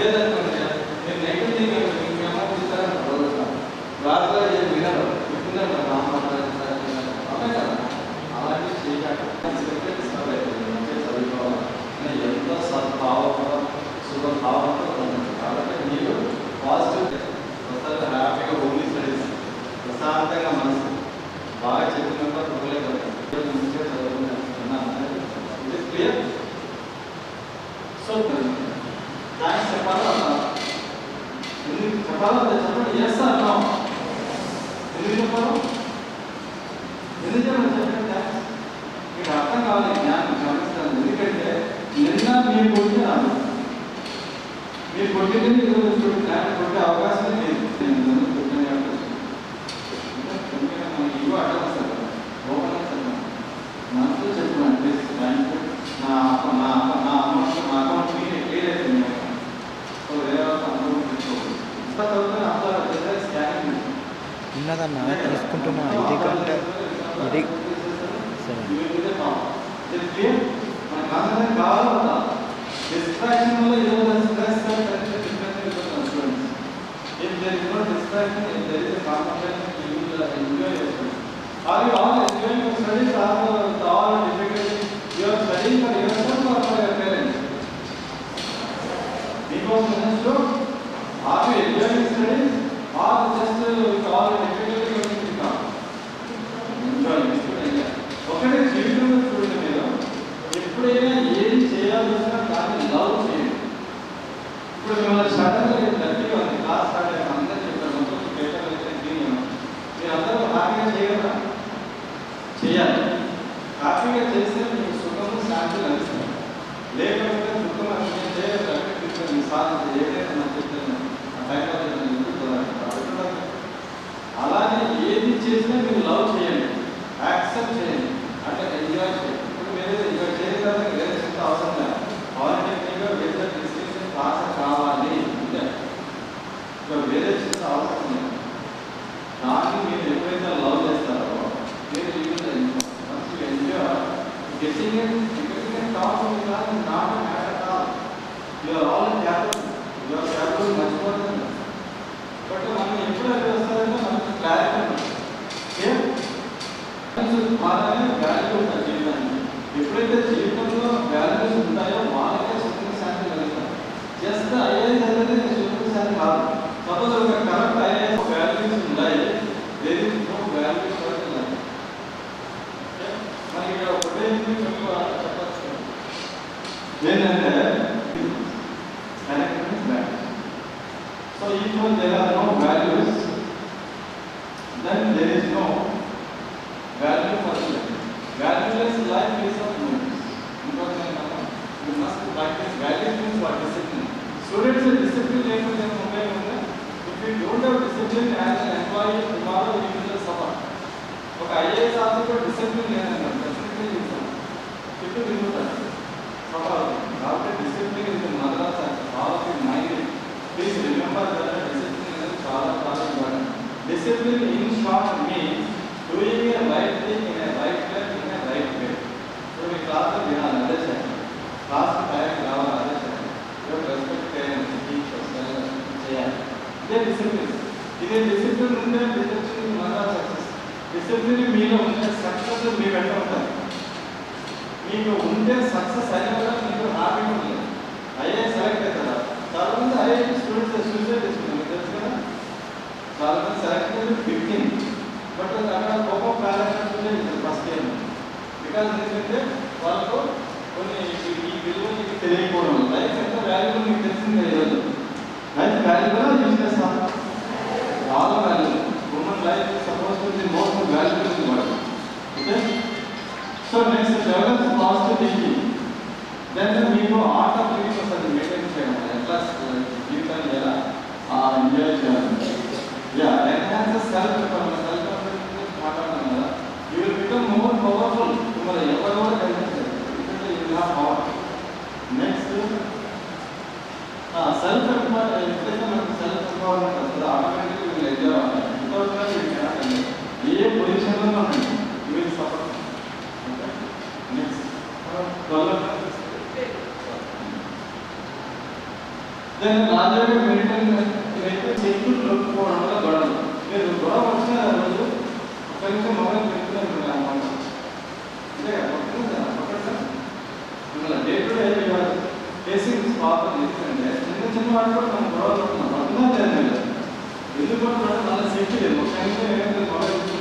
얘는 అర్థం కావాలి జ్ఞానం గమనిస్తాను ఎందుకంటే నిన్న మీ కొట్టి రాదు మీ కొట్టింది చూడండి జ్ఞానం కొట్టే అవకాశం లేదు. నేను కొట్టిన ఇవ్వ సార్ మనసులో ప్లీజ్ యూ నా అప్ప నా అమౌంట్ నా అకౌంట్ క్లియర్ క్లియర్ అయిపోయింది సో వేరే అమౌంట్ తీసుకోవాలి అంత స్కానింగ్ ఉన్నదన్న తీసుకుంటున్నా ఇది కంటే ఇది డిస్ట్రాక్షన్ వల్ల ఏదో stress students if there is no distraction అలానే ఏది చేసినా మీరు లవ్ చేయండి. యాక్సెప్ట్ చేయండి. అంటే ఎంజాయ్ చేయండి. ఇప్పుడు మీరు ఎంజాయ్ చేయడానికి వేరే చెప్తే అవసరం లేదు. ఎప్పుడైతే జీవితంలో వాల్యూస్ ఉంటాయో వాళ్ళకే సుఖం శాంతి కలుగుతారు జస్ట్ ఐఏఎస్ అనేది సుఖం శాంతి కాదు సపోజ్ ఒక కరెక్ట్ ఐఏఎస్ వాల్యూస్ ఉన్నాయి దేర్ ఇస్ నో వాల్యూస్ మనకి ఇక్కడ ఒకటే చెప్ప చెప్పచ్చు ఏంటంటే correct values so if there are officer discipline లేదన్నారు డిసిప్లిన్ ఇస్తాం చుట్టూ తిరుగుతారు సఫర్ కాబట్టి డిసిప్లిన్ ఇది mother of all of you mind please remember that discipline అనేది చాలా చాలా important discipline in short means doing a right thing in a right way in a right way ఇప్పుడు మీ క్లాస్లో వినాలి అదే చేయండి క్లాస్ టైంకి రావాలి అదే చేయండి యువర్ రెస్పెక్ట్ పేరెంట్స్ టీచర్స్ చేయాలి ఇదే డిసిప్లిన్ ఇదే డిసిప్లిన్ ఉంటే డిసిప్లిన్ మదర్ సక్సెస్ డిసిప్లిన్ మీలో ఉండే సక్సెస్ మీ వెంట ఉంటుంది మీకు ఉండే సక్సెస్ అయిన కూడా మీకు హ్యాపీ ఉంటుంది ఐఏఎస్ సెలెక్ట్ అవుతారా చాలా మంది ఐఐటి స్టూడెంట్స్ సూసైడ్ చేసుకున్నారు. తెలుసు కదా? చాలా మంది సెలెక్ట్ అయితే ఫిఫ్టీన్ బట్ అక్కడ గొప్ప ప్యారెంట్స్ ఫస్ట్ ఇయర్ బికాస్ ఏంటంటే వాళ్ళకు కొన్ని ఈ- విలువ మీకు తెలియకపోవడం లైఫ్ ఎంత వాల్యూబుల్ మీకు తెలిసిందే ఈరోజు? లైఫ్ వాల్యూబుల్ యూజ్ చేస్తాం చాలా valuable So next develops positive thinking. Then we know art of living society maintains plus Newton era or India's Yeah, enhances self-development, self-development pattern. You will become more powerful. तुम्हारा ये पर और कहते हैं, इसलिए you have power. Next, हाँ self-development, education, self-development, तो automatically you will enjoy. तो उसमें ये पोजीशन में हम నెక్స్ట్ దెన్ రాజావి మెడిటల్ ఇవైతే చెట్లు వల్ల గొడవలు మీరు గొడవ వచ్చిన రోజు ఒక నిమిషం మొబైల్ పెట్టుకుని అన్నమాట అంతే కదా పక్కన day to day facing problem ఎందుకంటే చిన్న చిన్న వాటి కూడా మనం గొడవ పడుతున్నాం లేదు ఎందుకు పడుతున్నాడు సేఫ్టీ లేదు ఒక నిమిషం ఏమైతే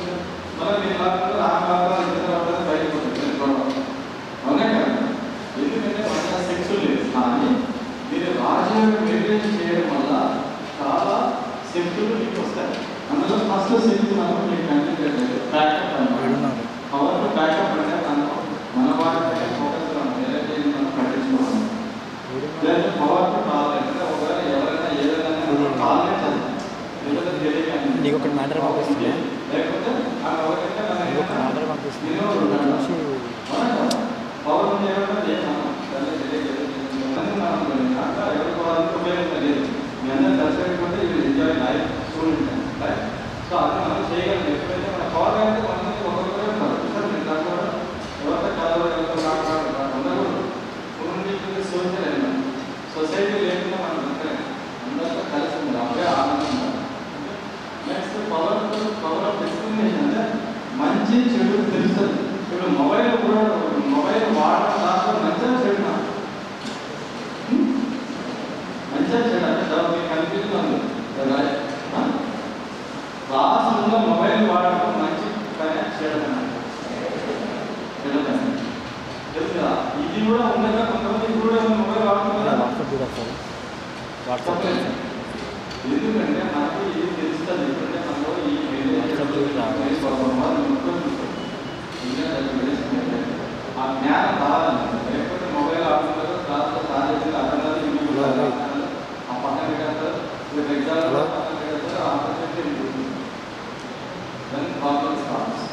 ఎందుకంటే మనకు ఇది తెలుస్తుంది ఎందుకంటే మనలో ఈ వాట్సాప్ చూసి రావాలి. ఆ జ్ఞానం రావాలంటే లేకపోతే మొబైల్ ఆడుతుంటారు క్లాస్లో సాధించి అర్థం కాదు ఇంటికి హలో, వెళ్ళాలి. హలో. ఆ పక్కన పెట్టేస్తారు రేపు ఎగ్జామ్ హలో. పక్కన పెట్టేస్తారు ఆ ఆపర్చునిటీ ఉంటుంది then problem starts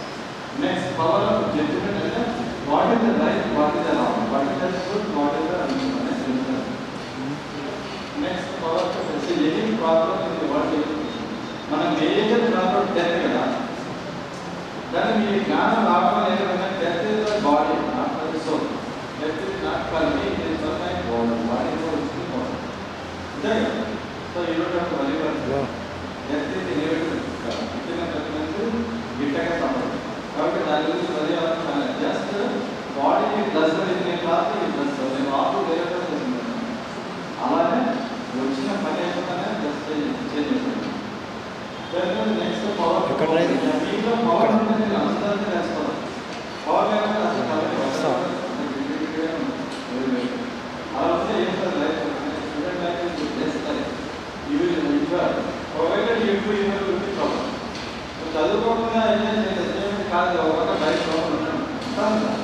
next power of judgement అంటే what is the right what is the wrong what is the good what is the తెలుస్తుంది next power any problem in the world మన major problem death కదా దాన్ని మీ జ్ఞానం రావడం లేకపోతే death is the body not for the soul death is not for me it is for my body body for the body అంతే కదా so ఈ రోజు ఒక వలి హలో డెత్ ఇస్ ఇన్ఎవిటబుల్ ఇచ్చిన ప్రతిమెంట్ గిట్టగా తప్పదు కాబట్టి దాని గురించి వలి అవ్వాలి just body plus in class నేను ఆపు వేరే చేస్తున్నాను అలానే వచ్చిన పని అయిపోతానే జస్ట్ చేంజ్ నెక్స్ట్ పవర్ ఎక్కడ మీలో పవర్ ఉంటే నేను అంశాన్ని వేసుకోవాలి పవర్ లేకపోతే అసలు కాబట్టి వస్తావా? అలా ఉంటే ఏం sir life student life is best provided you do చదువుకోకుండా ఎంజాయ్ చేయలేదు కాదు ఒక బయట ప్రాబ్లం ఉంటాను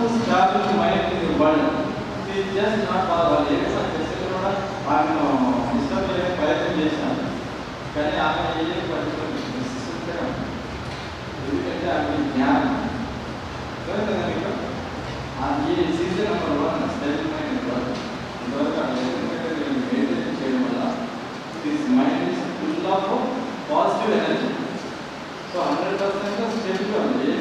most stable mind in the world ఇది జస్ట్ నాట్ వాళ్ళు ఏ చేస్తే కూడా ఆమె డిస్టర్బ్ చేయడానికి ప్రయత్నం చేశాను. కానీ ఆమె ఏం పట్టుకుంటుంది ఎందుకంటే ఆమె జ్ఞానం. కదా మీకు ఈ సీజన్ నెంబర్ వన్ స్టేబుల్ ఇంతవరకు అక్కడ ఎందుకంటే చేయడం వల్ల this mind is full of positive energy so hundred percent స్టేబుల్గా ఏ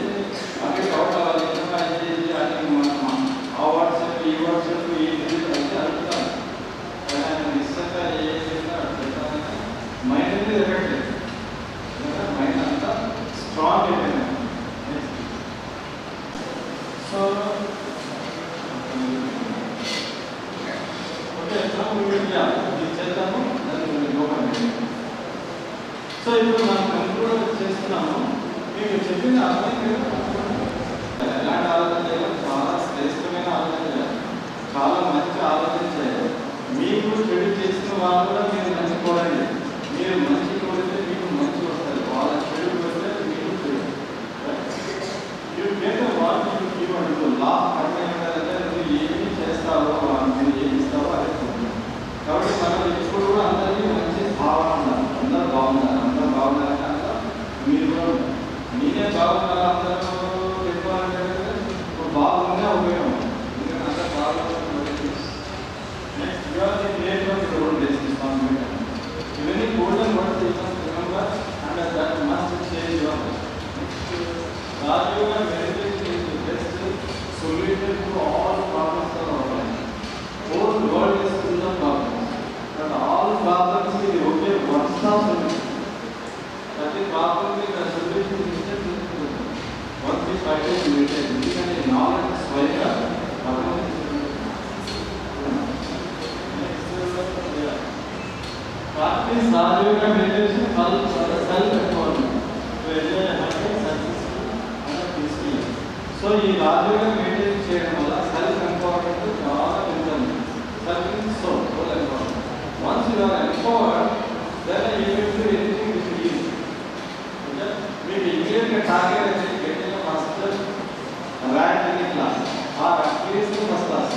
సో ఈ లాజిక్ మెయింటైన్ చేయడం వల్ల సెల్ఫ్ ఎంపవర్మెంట్ చాలా ఉంటుంది self is so full empowerment once you are empowered then you will do anything with you మీకు ఇమీడియట్గా target అనేది గెట్టిన ఫస్ట్ ర్యాంక్ ఇన్ క్లాస్ ఆ at least first class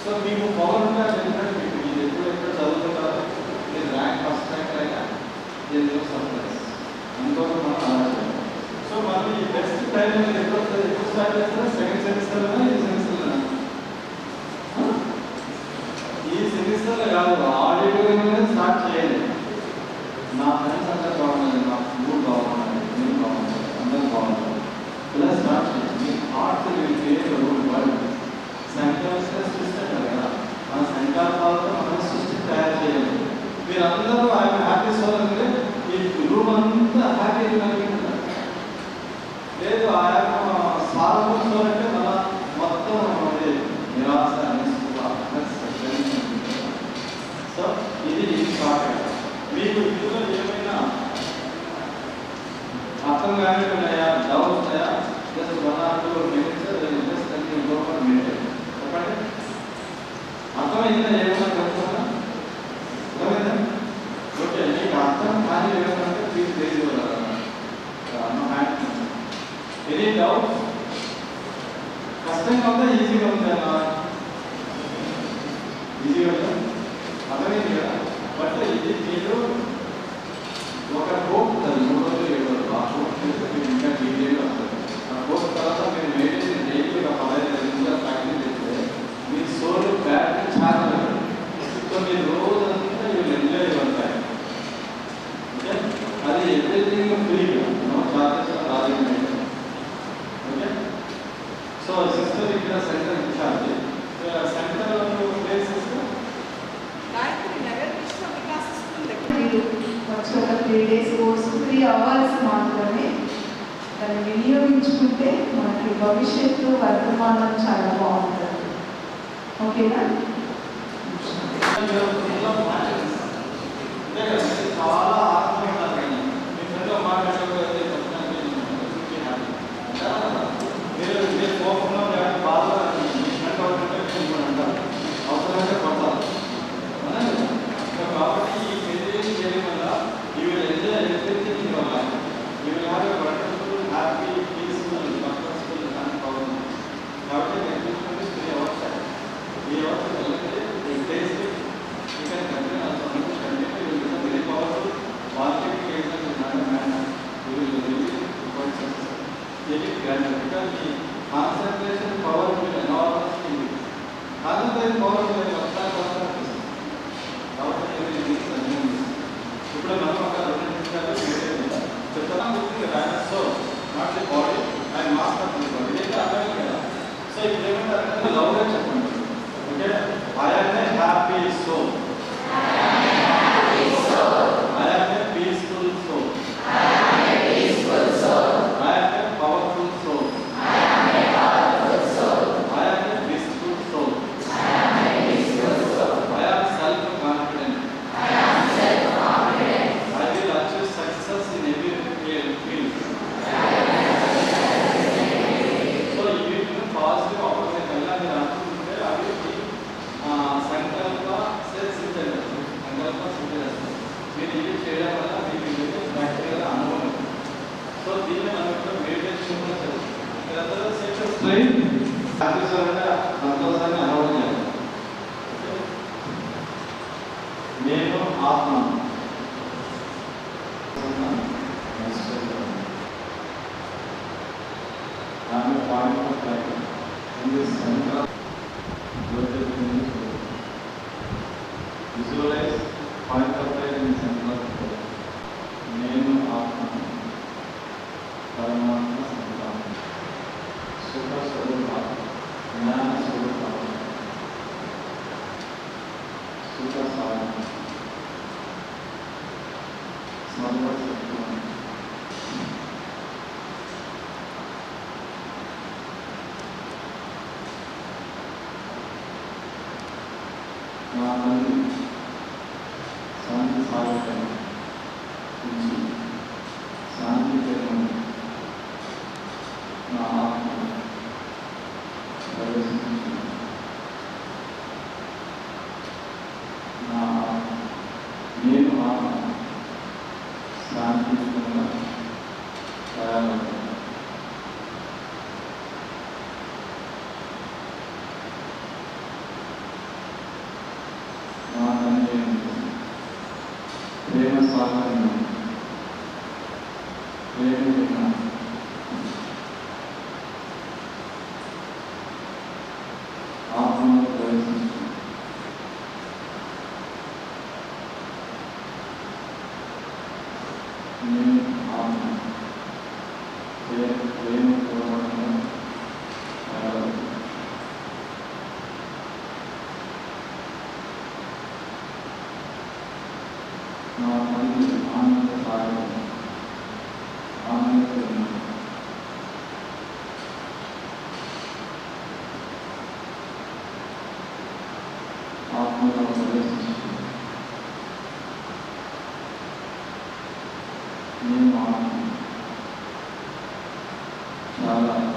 so మీకు పవర్ ఉంటే అది స్టార్ట్ సెకండ్ సెమిస్టర్లోనా ఈ సెమిస్టర్లోనా ఈ సెమిస్టర్లో కాదు 香港的一句怎么讲呢 వినియోగించుకుంటే మనకి భవిష్యత్తు వర్తమానం చాలా బాగుంటుంది. ఓకేనా? Visualize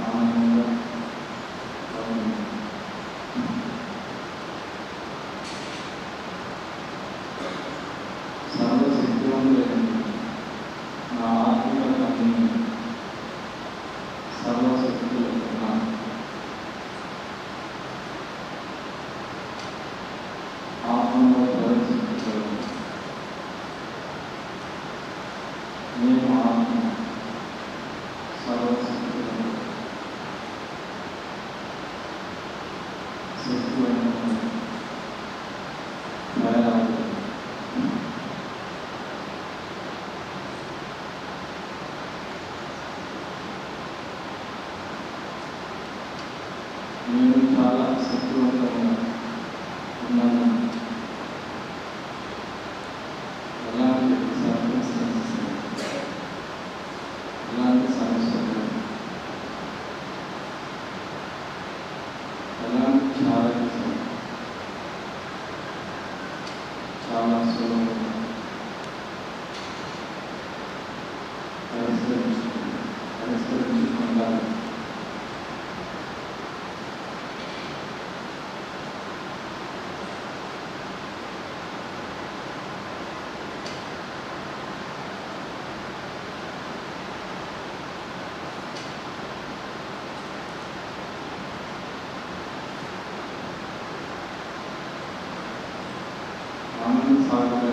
on Thank you. time.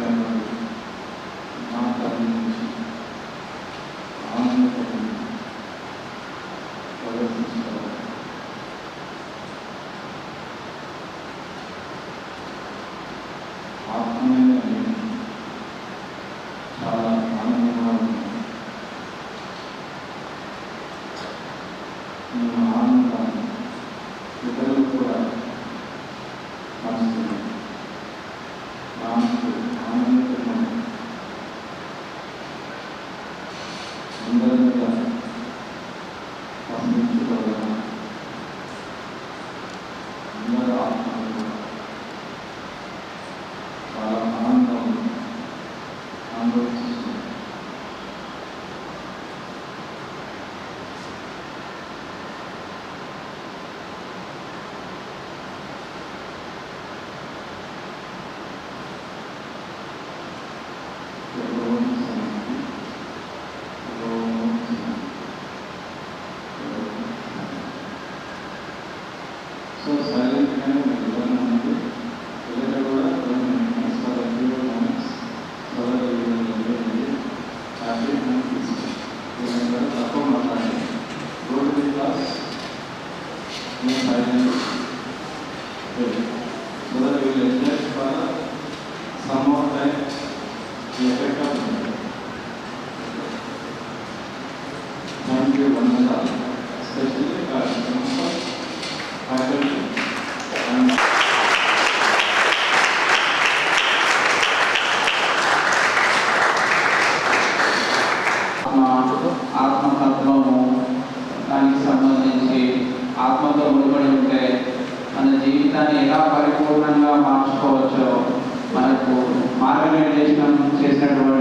మార్చుకోవచ్చో. మనకు మార్గనిర్దేశనం చేసినటువంటి